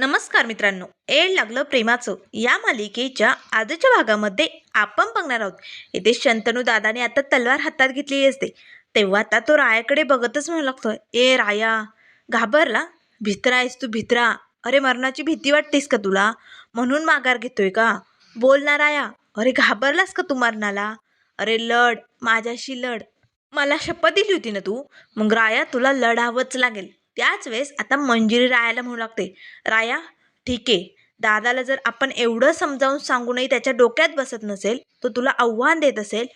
नमस्कार मित्रांनो. एड लागलं प्रेमाचं. या मालिकेच्या आजच्या भागामध्ये आपण बघणार आहोत. इथे शंतनू दादाने आता तलवार हातात घेतलेली असते. तेव्हा आता तो रायाकडे बघतच म्हणू लागतो ए राया घाबरला? भित्रा आहेस तू भित्रा. अरे मरणाची भीती वाटतेस का तुला? म्हणून माघार घेतोय का? बोल ना राया. अरे घाबरलास का तू मरणाला? अरे लढ माझ्याशी लढ. मला शपथ दिली होती ना तू? मग राया तुला लढावंच लागेल. त्याच वेळेस आता मंजिरी रायाला म्हणू लागते राया ठीक. आहे दादाला जर आपण एवढं समजावून सांगूनही त्याच्या डोक्यात बसत नसेल तो तुला आव्हान देत असेल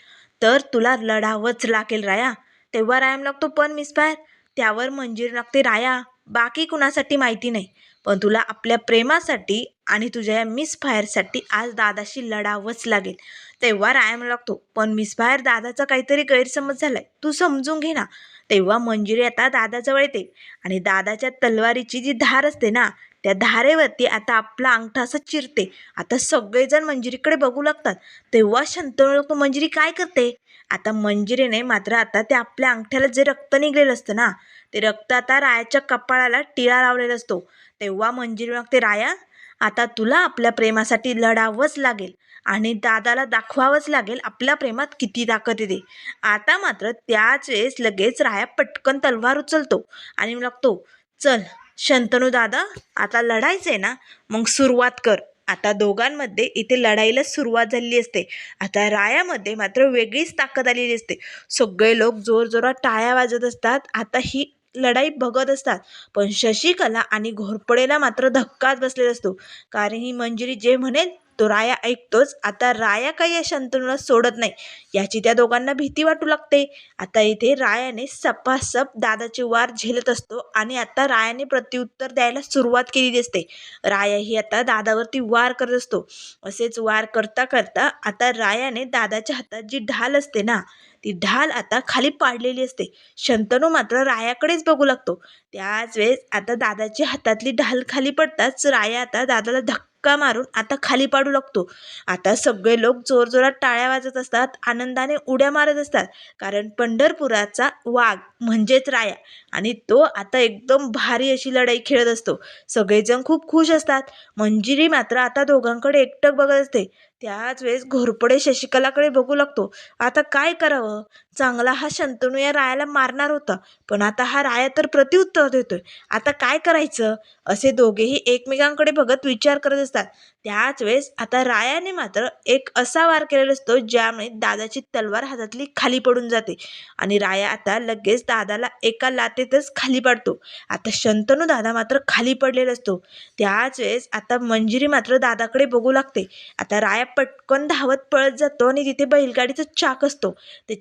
तर तुला लढावंच लागेल राया. तेव्हा राया लागतो पण मिसफायर त्यावर मंजिरी लागते राया बाकी कुणासाठी माहिती नाही. पण तुला आपल्या प्रेमासाठी आणि तुझ्या या मिसफायरसाठी आज दादाशी लढावंच लागेल. तेव्हा राया म्हणू लागतो पण मिसफायर दादाचा काहीतरी गैरसमज झालाय. तू समजून घे ना. तेव्हा मंजिरी आता दादाजवळ येते. आणि दादाच्या तलवारीची जी धार असते ना त्या धारेवरती आता आपला अंगठा असं चिरते. आता सगळेजण मंजिरीकडे बघू लागतात. तेव्हा शंतनू लोक मंजिरी काय करते? आता मंजिरीने मात्र आता त्या आपल्या अंगठ्याला जे रक्त निघलेलं असतं ना ते रक्त आता रायाच्या कपाळाला टिळा लावलेला असतो. तेव्हा मंजिरी लागते राया आता तुला आपल्या प्रेमासाठी लढावंच लागेल. आणि दादाला दाखवावंच लागेल आपल्या प्रेमात किती ताकद येते. आता मात्र त्याच वेळेस लगेच राया पटकन तलवार उचलतो आणि लागतो चल शंतनू दादा आता लढायचं आहे ना मग सुरुवात कर. आता दोघांमध्ये इथे लढाईला सुरुवात झालेली असते. आता रायामध्ये मात्र वेगळीच ताकद आलेली असते. सगळे लोक जोरजोरात टाळ्या वाजत असतात. आता ही लढाई बघत असतात. पण शशिकला आणि घोरपडेला मात्र धक्काच बसलेला असतो. कारण ही मंजिरी जे म्हणेल तो राया ऐकतोच. आता राया काही या शंतनूला सोडत नाही. याची त्या दोघांना भीती वाटू लागते. आता इथे रायाने सपासप दादाचे वार झेलत असतो आणि आता रायाने प्रत्युत्तर द्यायला सुरुवात केली असते राया ही आता दादावरती वार करत असतो. असेच वार करता करता आता रायाने दादाच्या हातात जी ढाल असते ना ती ढाल आता खाली पाडलेली असते. शंतनू मात्र रायाकडेच बघू लागतो. त्याच वेळेस आता दादाच्या हातातली ढाल खाली पडताच राया आता दादाला धक्का मारून आता खाली पाडू लागतो. आता सगळे लोक जोरजोरात टाळ्या वाजत असतात आनंदाने उड्या मारत असतात. कारण पंढरपुराचा वाघ म्हणजेच राया आणि तो आता एकदम भारी अशी लढाई खेळत असतो. सगळेजण खूप खुश असतात. मंजिरी मात्र आता दोघांकडे एकटक बघत असते. त्याच वेळेस घोरपडे शशिकलाकडे बघू लागतो. आता काय करावं? चांगला हा शंतनू या रायाला मारणार होता. पण आता हा राया तर प्रत्युत्तर देतोय. आता काय करायचं? असे दोघेही एकमेकांकडे बघत विचार करत असतात. त्याच वेळेस आता रायाने मात्र एक असा वार केलेला असतो ज्यामुळे दादाची तलवार हातातली खाली पडून जाते. आणि राया आता लगेच दादाला एका लातेतच खाली पाडतो. आता शंतनू दादा मात्र खाली पडलेला असतो. त्याच वेळेस आता मंजिरी मात्र दादाकडे बघू लागते. आता राया पटकन धावत पळत जातो आणि तिथे बैलगाडीचं चाक असतो. ते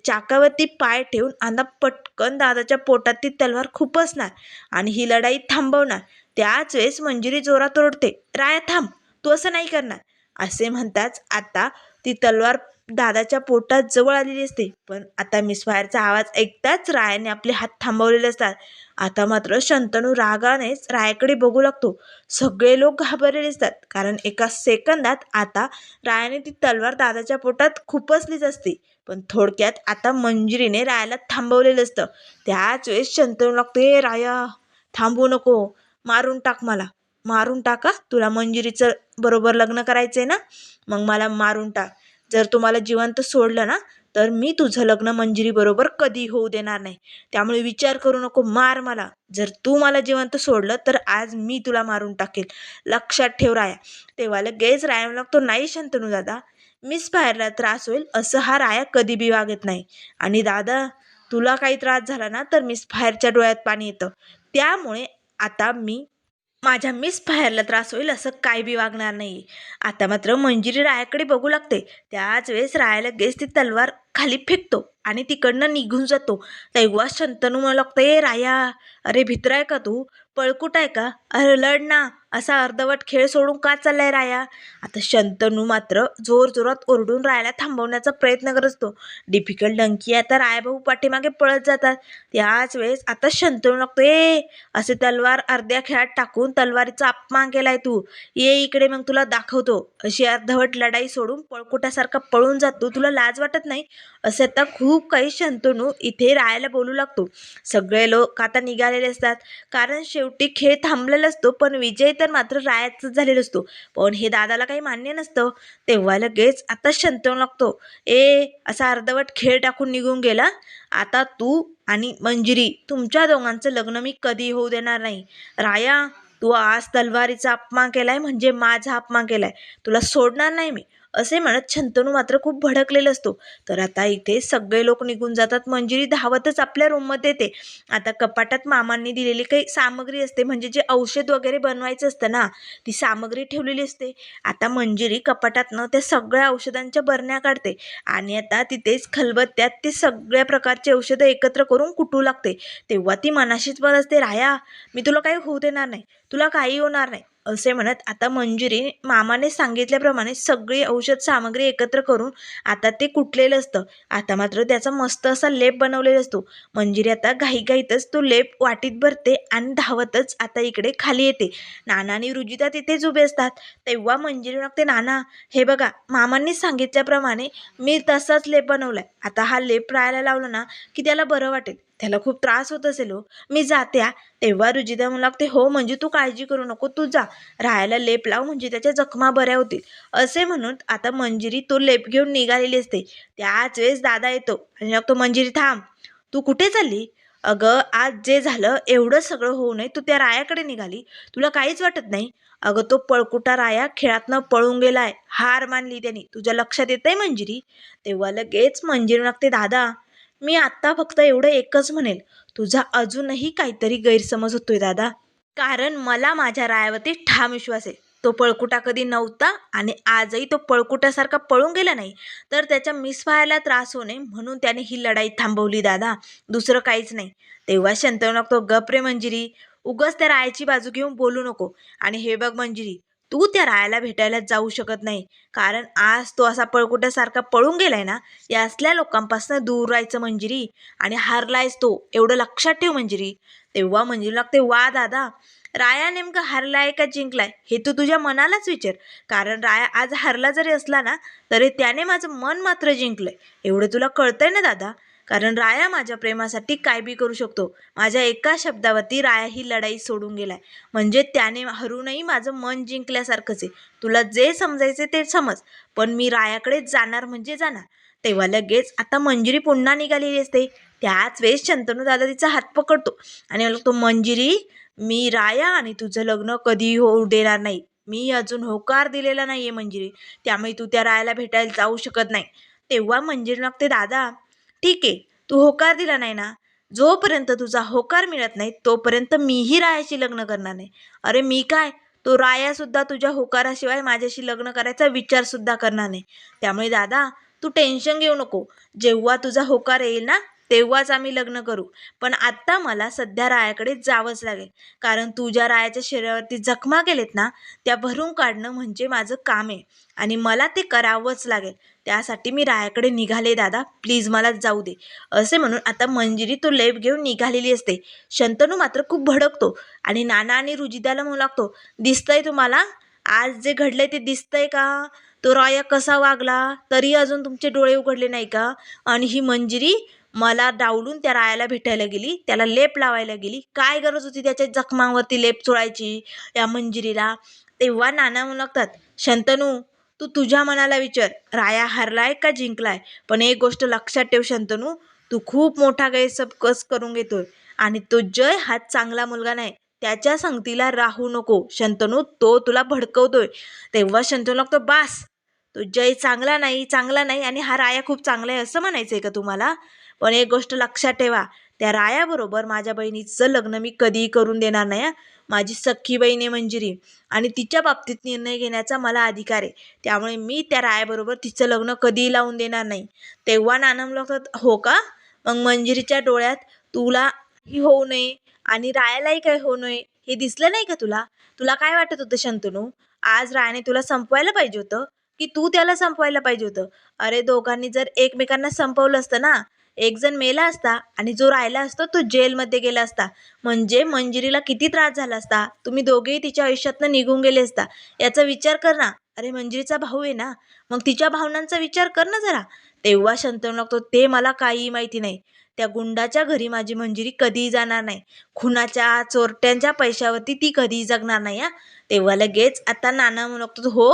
चाकावरती पाय ठेवून आता पटकन दादाच्या पोटात ती तलवार खुपसणार आणि ही लढाई थांबवणार. त्याच वेळेस मंजिरी जोरात ओरडते राया थांब तू असं नाही करणार. असे म्हणताच आता ती तलवार दादाच्या पोटात जवळ आलेली असते. पण आता मिस वायरचा आवाज ऐकताच रायाने आपले हात थांबवलेले असतात. आता मात्र शंतनू रागानेच रायाकडे बघू लागतो. सगळे लोक घाबरलेले असतात. कारण एका सेकंदात आता रायाने ती तलवार दादाच्या पोटात खुपसलीच असते. पण थोडक्यात आता मंजिरीने रायाला थांबवलेलं असतं. त्याच वेळेस शंतनू लागतो ए राया थांबू नको. मारून टाक मला. मारून टाका. तुला मंजिरीचं बरोबर लग्न करायचं आहे ना? मग मला मारून टाक. जर तुम्हाला जिवंत सोडलं ना तर मी तुझं लग्न मंजिरीबरोबर कधी होऊ देणार नाही. त्यामुळे विचार करू नको मार मला. जर तू मला जिवंत सोडलं तर आज मी तुला मारून टाकेल. लक्षात ठेव राया. तेव्हा लगेच राया लागतो नाही शंतनू दादा मीच फायरला त्रास होईल असं हा राया कधी बी वागत नाही. आणि दादा तुला काही त्रास झाला ना तर मीच फायरच्या डोळ्यात पाणी येतं. त्यामुळे आता मी माझ्या मिस फायरला त्रास होईल असं काय बी वागणार नाही. आता मात्र मंजिरी रायाकडे बघू लागते. त्याच वेळेस रायाला गेस ती तलवार खाली फेकतो आणि तिकडनं निघून जातो. तेव्हा शंतनू मला लागतं ए राया अरे भित्र आहे का तू? पळकुट आहे का? अरे लढ ना असा अर्धवट खेळ सोडून का चाललाय राया? आता शंतनू मात्र जोर जोरात ओरडून रायाला थांबवण्याचा प्रयत्न करत असतो. डिफिकल्ट डंकी आता रायभाऊ पाठीमागे पळत जातात. त्याच वेळेस आता शंतनू लागतो ए असे तलवार अर्ध्या खेळात टाकून तलवारीचा अपमान केलाय तू. ये इकडे मग तुला दाखवतो. अशी अर्धवट लढाई सोडून पळकुटासारखा पळून जातो. तुला लाज वाटत नाही? असे आता खूप काही शंतनू इथे रायाला बोलू लागतो. सगळे लोक आता निघालेले असतात. कारण शेवटी खेळ थांबलेला असतो पण विजय तर मात्र रायाच झालेला असतो. पण हे दादाला काही मान्य नसतं. तेव्हा लगेच आता शंतनू लागतो. ए असा अर्धवट खेळ टाकून निघून गेला? आता तू आणि मंजिरी तुमच्या दोघांचं लग्न मी कधी होऊ देणार नाही. राया तू आज तलवारीचा अपमान केलाय म्हणजे माझा अपमान केलाय. तुला सोडणार नाही मी. असे म्हणत शंतनू मात्र खूप भडकलेला असतो. तर आता इथे सगळे लोक निघून जातात. मंजिरी धावतच आपल्या रूममध्ये येते. आता कपाटात मामांनी दिलेली काही सामग्री असते. म्हणजे जे औषध वगैरे बनवायचं असतं ना ती सामग्री ठेवलेली असते. आता मंजिरी कपाटातनं त्या सगळ्या औषधांच्या बरण्या काढते. आणि आता तिथेच खलबत्त्यात ते सगळ्या प्रकारचे औषधं एकत्र करून कुटू लागते. तेव्हा ती मनाशीच पण असते. राया मी तुला काही होऊ देणार नाही. तुला काही होणार नाही. असे म्हणत आता मंजुरी मामाने सांगितल्याप्रमाणे सगळी औषध सामग्री एकत्र करून आता ते कुटलेलं असतं. आता मात्र त्याचा मस्त असा लेप बनवलेला असतो. मंजिरी आता घाईघाईतच तो लेप वाटीत भरते आणि धावतच आता इकडे खाली येते. नाना आणि रुजिता तिथेच उभे असतात. तेव्हा मंजिरी लागते नाना हे बघा मामांनी सांगितल्याप्रमाणे मी तसाच लेप बनवलाय. आता हा लेप राहायला लावला ना की त्याला बरं वाटेल. त्याला खूप त्रास होत असेल हो. मी जाते तेव्हा रुजिता म्हणू लागते हो म्हणजे तू काळजी करू नको तू जा. राहायला लेप लाव म्हणजे त्याच्या जखमा बऱ्या होतील. असे म्हणून आता मंजिरी तो लेप घेऊन निघालेली असते. त्याच वेळेस दादा येतो. आणि लागतो मंजिरी थांब. तू कुठे चालली? अगं आज जे झालं एवढं सगळं होऊ नये. तू त्या रायाकडे निघाली. तुला काहीच वाटत नाही. अगं तो पळकुटा राया खेळातनं पळून गेलाय. हार मानली त्याने. तुझ्या लक्षात येतंय मंजिरी? तेव्हा लगेच मंजिरी लागते दादा मी आत्ता फक्त एवढं एकच म्हणेल तुझा अजूनही काहीतरी गैरसमज होतोय दादा. कारण मला माझ्या रायावरती ठाम विश्वास आहे. तो पळकुटा कधी नव्हता आणि आजही तो पळकुटासारखा पळून गेला नाही तर त्याच्या मिसफायरला त्रास होणे म्हणून त्याने ही लढाई थांबवली दादा. दुसरं काहीच नाही. तेव्हा शंतनू लागतो गप रे मंजिरी उगच त्या रायाची बाजू घेऊन बोलू नको. आणि हे बघ मंजिरी तू त्या रायाला भेटायला जाऊ शकत नाही. कारण आज तो असा पळकुट्यासारखा पळून गेलाय ना या असल्या लोकांपासून दूर राहायचं मंजिरी आणि हरलायच तो एवढं लक्षात ठेव मंजिरी. तेव्हा मंजिरी लागते वा दादा राया नेमका हरलाय का जिंकलाय हे तू तुझ्या मनालाच विचार. कारण राया आज हरला जरी असला ना तरी त्याने माझं मन मात्र जिंकलंय. एवढं तुला कळतंय ना दादा? कारण राया माझ्या प्रेमासाठी काय बी करू शकतो. माझ्या एका शब्दावरती राया ही लढाई सोडून गेलाय. म्हणजे त्याने हरूनही माझं मन जिंकल्यासारखंच आहे. तुला जे समजायचे ते समज. पण मी रायाकडेच जाणार म्हणजे जाणार. तेव्हा लगेच आता मंजिरी पुन्हा निघालेली असते. त्याच वेळेस शंतनू दादा तिचा हात पकडतो. आणि मला तो मंजिरी मी राया आणि तुझं लग्न कधी होऊ देणार नाही. मी अजून होकार दिलेला नाही आहे मंजिरी. त्यामुळे तू त्या रायाला भेटायला जाऊ शकत नाही. तेव्हा मंजिरी लागते दादा ठीक आहे तू होकार दिला नाही ना? जोपर्यंत तुझा होकार मिळत नाही तोपर्यंत मीही रायाशी लग्न करणार नाही. अरे मी काय? तो रायासुद्धा तुझ्या होकाराशिवाय माझ्याशी लग्न करायचा विचारसुद्धा करणार नाही. त्यामुळे दादा तू टेन्शन घेऊ नको. जेव्हा तुझा होकार येईल ना तेव्हाच आम्ही लग्न करू. पण आत्ता मला सध्या रायाकडे जावंच लागेल. कारण तुझ्या रायाच्या शरीरावरती जखमा केलेत ना त्या भरून काढणं म्हणजे माझं काम आहे. आणि मला ते करावंच लागेल. त्यासाठी मी रायाकडे निघाले दादा. प्लीज मला जाऊ दे. असे म्हणून आता मंजिरी तो लेप घेऊन निघालेली असते. शंतनू मात्र खूप भडकतो आणि नाना आणि रुजिदाला म्हणू लागतो दिसतंय तुम्हाला? आज जे घडलंय ते दिसतंय का? तो राया कसा वागला? तरी अजून तुमचे डोळे उघडले नाही का? आणि ही मंजिरी मला डावलून त्या रायाला भेटायला गेली. त्याला लेप लावायला गेली. काय गरज होती त्याच्या जखमांवरती लेप चोळायची या मंजिरीला? तेव्हा नाना म्हणू लागतात शंतनू तू तुझ्या मनाला विचार राया हरलाय का जिंकलाय? पण एक गोष्ट लक्षात ठेव शंतनू तू खूप मोठा गैरसमज करून घेतोय. आणि तो जय हा चांगला मुलगा नाही त्याच्या संगतीला राहू नको. शंतनू तो तुला भडकवतोय. तेव्हा शंतनू लागतो बास तो जय चांगला नाही चांगला नाही आणि हा राया खूप चांगला आहे असं म्हणायचं आहे का तुम्हाला? पण एक गोष्ट लक्षात ठेवा त्या रायाबरोबर माझ्या बहिणीचं लग्न मी कधीही करून देणार नाही माझी सख्खी बहीण आहे मंजिरी. आणि तिच्या बाबतीत निर्णय घेण्याचा मला अधिकार आहे. त्यामुळे मी त्या रायाबरोबर तिचं लग्न कधीही लावून देणार नाही. तेव्हा नानम लागतात हो का? मग मंजिरीच्या डोळ्यात तुला ही होऊ नये आणि रायालाही काय होऊ नये हे दिसलं नाही का तुला? तुला काय वाटत होतं शंतनू? आज रायाने तुला संपवायला पाहिजे होतं की तू त्याला संपवायला पाहिजे होतं? अरे दोघांनी जर एकमेकांना संपवलं असतं ना एक जण मेला असता आणि जो राहिला असतो तो जेलमध्ये गेला असता. म्हणजे मंजिरीला किती त्रास झाला असता? तुम्ही दोघेही तिच्या आयुष्यातनं निघून गेले असता. याचा विचार कर ना. अरे मंजिरीचा भाऊ आहे ना? मग तिच्या भावनांचा विचार कर ना जरा. तेव्हा शंतनू लागतो ते मला काहीही माहिती नाही. त्या गुंडाच्या घरी माझी मंजिरी कधीही जाणार नाही. खुनाच्या चोरट्यांच्या पैशावरती ती कधीही जगणार नाही हा. तेव्हा लगेच आता नाना म्हणू लागतो हो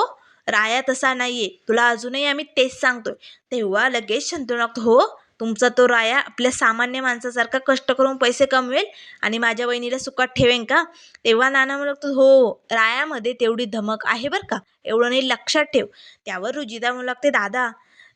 राया तसा नाहीये. तुला अजूनही आम्ही तेच सांगतोय. तेव्हा लगेच शंतनू लागतो हो तुमचा तो राया आपल्या सामान्य माणसासारखा कष्ट करून पैसे कमवेल आणि माझ्या वहिनीला सुखात ठेवेन का? तेव्हा नाना म्हणत लागतो हो रायामध्ये तेवढी धमक आहे बरं का? एवढं नाही लक्षात ठेव. त्यावर रुजिदा म्हणू लागते दादा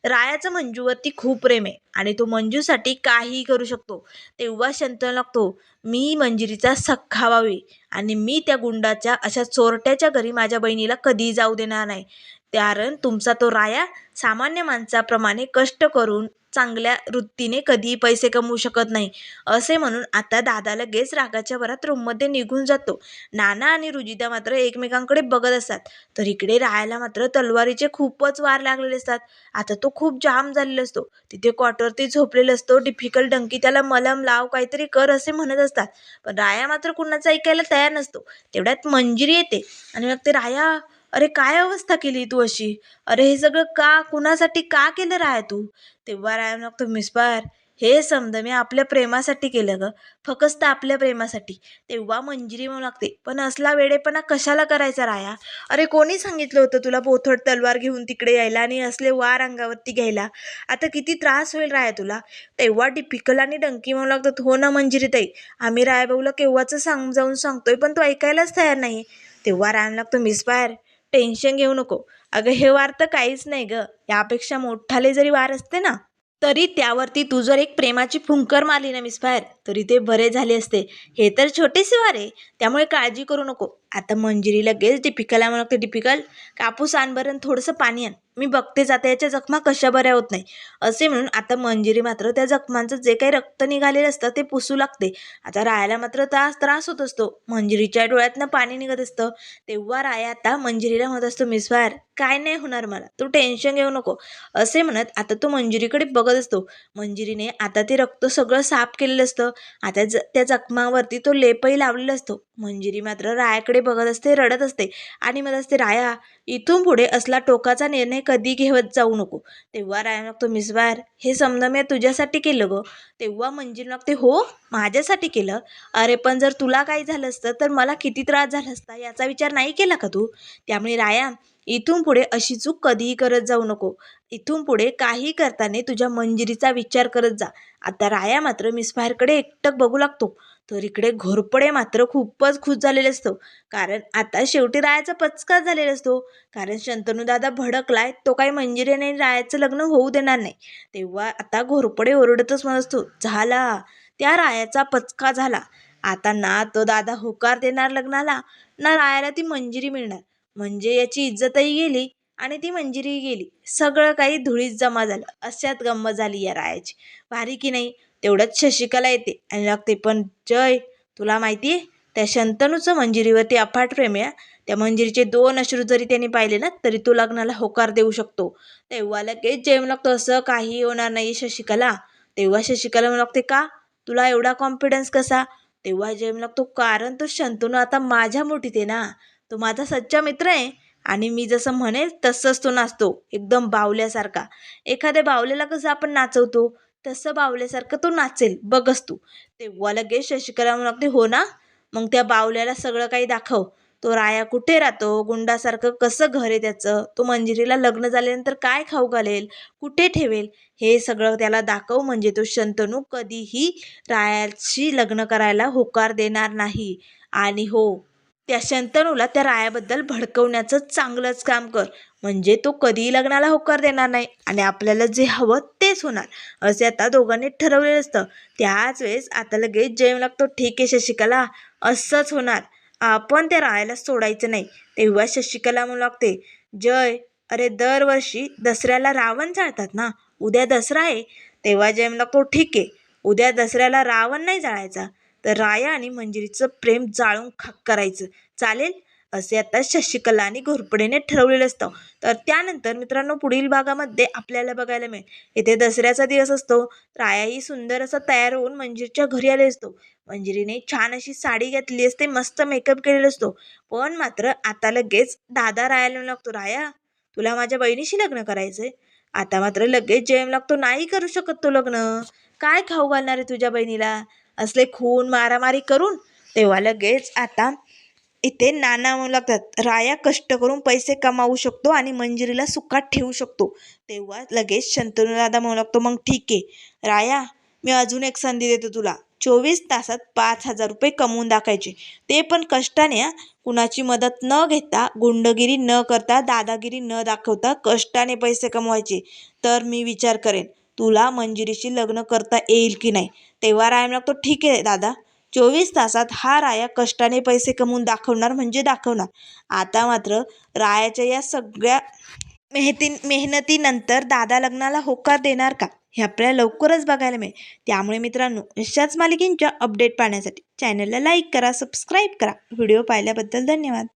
रायाचं मंजूवरती खूप प्रेम आहे आणि तो मंजूसाठी काहीही करू शकतो. तेव्हा शंतन लागतो मी मंजिरीचा सख्खा व्हावी आणि मी त्या गुंडाच्या अशा चोरट्याच्या घरी माझ्या बहिणीला कधीही जाऊ देणार नाही. कारण तुमचा तो राया सामान्य माणसाप्रमाणे कष्ट करून चांगल्या वृत्तीने कधीही पैसे कमवू शकत नाही. असे म्हणून आता दादा लगेच रागाच्या भरात रूममध्ये निघून जातो. नाना आणि रुजिदा मात्र एकमेकांकडे बघत असतात. तर इकडे राहायला मात्र तलवारीचे खूपच वार लागलेले असतात. आता तो खूप जाम झालेला असतो. तिथे क्वार्टरती झोपलेला असतो. डिफिकल्ट डंकी त्याला मलम लाव काहीतरी कर असे म्हणत असतात. पण राया मात्र कुणाचं ऐकायला तयार नसतो. तेवढ्यात मंजिरी येते. आणि मग ते राया अरे काय अवस्था केली तू अशी? अरे हे सगळं का कुणासाठी का केलं राय तू? तेव्हा राय म्हणतो मिसबार हे समजा मी आपल्या प्रेमासाठी केलं ग फक्त आपल्या प्रेमासाठी. तेव्हा मंजिरी म्हणू लागते पण असला वेडेपणा कशाला करायचा राया? अरे कोणी सांगितलं होतं तुला पोथड तलवार घेऊन तिकडे यायला आणि असले वार अंगावरती घ्यायला? आता किती त्रास होईल राया तुला? तेव्हा डिफिकल आणि डंकी म्हणू लागतात हो ना मंजिरी ताई आम्ही रायाभाऊला केव्हाचं समजावून सांगतोय पण तो ऐकायलाच तयार नाही. तेव्हा राया लागतो मिसबार टेन्शन घेऊ नको. अगं हे वार तर काहीच नाही ग. यापेक्षा मोठाले जरी वार असते ना तरी त्यावरती तू जर एक प्रेमाची फुंकर मारली ना मिस बाहेर तरी ते बरे झाले असते. हे तर छोटेसे वार आहे त्यामुळे काळजी करू नको. आता मंजिरी लगेच डिपिकलला म्हणते डिपिकल कापूस आण बरं थोडंसं पाणी आण. मी बघतेच आता याच्या जखमा कशा बऱ्या होत नाही. असे म्हणून आता मंजिरी मात्र त्या जखमांचं जे काही रक्त निघालेलं असतं ते पुसू लागते. आता रायाला मात्र त्रास त्रास होत असतो. मंजिरीच्या डोळ्यातनं पाणी निघत असतं. तेव्हा राया आता मंजिरीला म्हणत असतो मिसवार काय नाही होणार मला. तू टेन्शन घेऊ नको. असे म्हणत आता तो मंजिरीकडे बघत असतो. मंजिरीने आता ते रक्त सगळं साफ केलेलं असतं. आता ज त्या जखमावरती तो लेपही लावलेला असतो. मंजिरी मात्र रायाकडे बघत असते रडत असते. आणि म्हणत असते राया इथून पुढे असला टोकाचा निर्णय कधी घेवत जाऊ नको. तेव्हा राया तो मिसवार हे समजा मी तुझ्यासाठी केलं गं. तेव्हा मंजिरी ते हो माझ्यासाठी केलं? अरे पण जर तुला काही झालं असतं तर मला किती त्रास झाला असता? याचा विचार नाही केला का तू? त्यामुळे राया इथून पुढे अशी चूक कधीही करत जाऊ नको. इथून पुढे काही करताना तुझ्या मंजिरीचा विचार करत जा. आता राया मात्र मिसफायरकडे एकटक बघू लागतो. तर इकडे घोरपडे मात्र खूपच खुश झालेले असतो. कारण आता शेवटी रायाचा पचका झालेला असतो. कारण शंतनू दादा भडकलाय तो काही मंजिरीने रायाचं लग्न होऊ देणार नाही. तेव्हा आता घोरपडे ओरडतच म्हणत असतो झाला. त्या रायाचा पचका झाला. आता ना तो दादा होकार देणार लग्नाला ना रायाला ती मंजिरी मिळणार. म्हणजे याची इज्जतही गेली आणि ती मंजिरी गेली. सगळं काही धुळीत जमा झालं. अशात गंमत झाली या रायाची. भारी की नाही? तेवढंच शशिकला येते आणि लागते पण जय तुला माहिती आहे त्या शंतनूचं मंजिरीवरती अफाट प्रेम आहे त्या मंजिरीचे दोन अश्रू जरी त्यांनी पाहिले ना तरी तो लग्नाला होकार देऊ शकतो. तेव्हा लगेच जयम लागतो असं काही होणार नाही शशिकला. तेव्हा शशिकला म्हणू लागते का? तुला एवढा कॉन्फिडन्स कसा? तेव्हा जयम लागतो कारण तो शंतनू आता माझ्या मोठीत आहे ना. तो माझा सच्चा मित्र आहे आणि मी जसं म्हणेल तसंच तो नाचतो एकदम बावल्यासारखा. एखाद्या बावल्याला कसं आपण नाचवतो? तसं बावल्यासारखं तो नाचेल. बघस तू. तेव्हा लगेच शशिकला म्हणू लागते हो ना? मग त्या बावल्याला सगळं काही दाखव. तो राया कुठे राहतो? गुंडासारखं कसं घर आहे त्याचं? तो मंजिरीला लग्न झाल्यानंतर काय खाऊ घालेल? कुठे ठेवेल? हे सगळं त्याला दाखव म्हणजे तो शंतनू कधीही रायाशी लग्न करायला होकार देणार नाही. आणि हो त्या शंतनूला त्या रायाबद्दल भडकवण्याचं चांगलंच काम कर. म्हणजे तो कधीही लग्नाला होकार देणार नाही आणि आपल्याला जे हवं तेच होणार असे आता दोघांनी ठरवलेलं असतं. त्याच वेळेस आता लगेच जयम लागतो ठीक आहे शशिकला असंच होणार. आपण त्या रायाला सोडायचं नाही. तेव्हा शशिकला म्हणू लागते जय अरे दरवर्षी दसऱ्याला रावण जाळतात ना? उद्या दसरा आहे. तेव्हा जयम लागतो ठीक आहे उद्या दसऱ्याला रावण नाही जाळायचा तर राया आणि मंजिरीचं प्रेम जाळून खाक करायचं. चालेल? असे आता शशिकला आणि घोरपडेने ठरवलेलं असतं. तर त्यानंतर मित्रांनो पुढील भागामध्ये आपल्याला बघायला मिळेल. येथे दसऱ्याचा दिवस असतो. रायाही सुंदर असा तयार होऊन मंजिरीच्या घरी आले असतो. मंजिरीने छान अशी साडी घातली असते मस्त मेकअप केलेला असतो. पण मात्र आता लगेच दादा रायाला लागतो. राया तुला माझ्या बहिणीशी लग्न करायचंय? आता मात्र लगेच जयम लागतो. नाही करू शकत तो लग्न. काय खाऊ घालणार आहे तुझ्या बहिणीला? असले खून मारामारी करून तेव्हा लगेच आता इथे नाना म्हणू लागतात राया कष्ट करून पैसे कमावू शकतो आणि मंजिरीला सुखात ठेवू शकतो. तेव्हा लगेच शंतनुदादा म्हणू लागतो मग ठीक आहे. राया मी अजून एक संधी देतो तुला. चोवीस तासात पाच हजार रुपये कमवून दाखायचे. ते पण कष्टाने कुणाची मदत न घेता गुंडगिरी न करता दादागिरी न दाखवता कष्टाने पैसे कमवायचे. तर मी विचार करेन. तुला मंजिरीशी लग्न करता येईल की नाही? तेव्हा राया म्हणतो ठीक आहे दादा. चोवीस तासात हा राया कष्टाने पैसे कमवून दाखवणार म्हणजे दाखवणार. आता मात्र रायाच्या या सगळ्या मेहती मेहनतीनंतर दादा लग्नाला होकार देणार का? हे आपल्याला लवकरच बघायला मिळेल. त्यामुळे मित्रांनो अशाच मालिकेंच्या अपडेट पाहण्यासाठी चॅनलला लाईक करा सबस्क्राईब करा. व्हिडिओ पाहिल्याबद्दल धन्यवाद.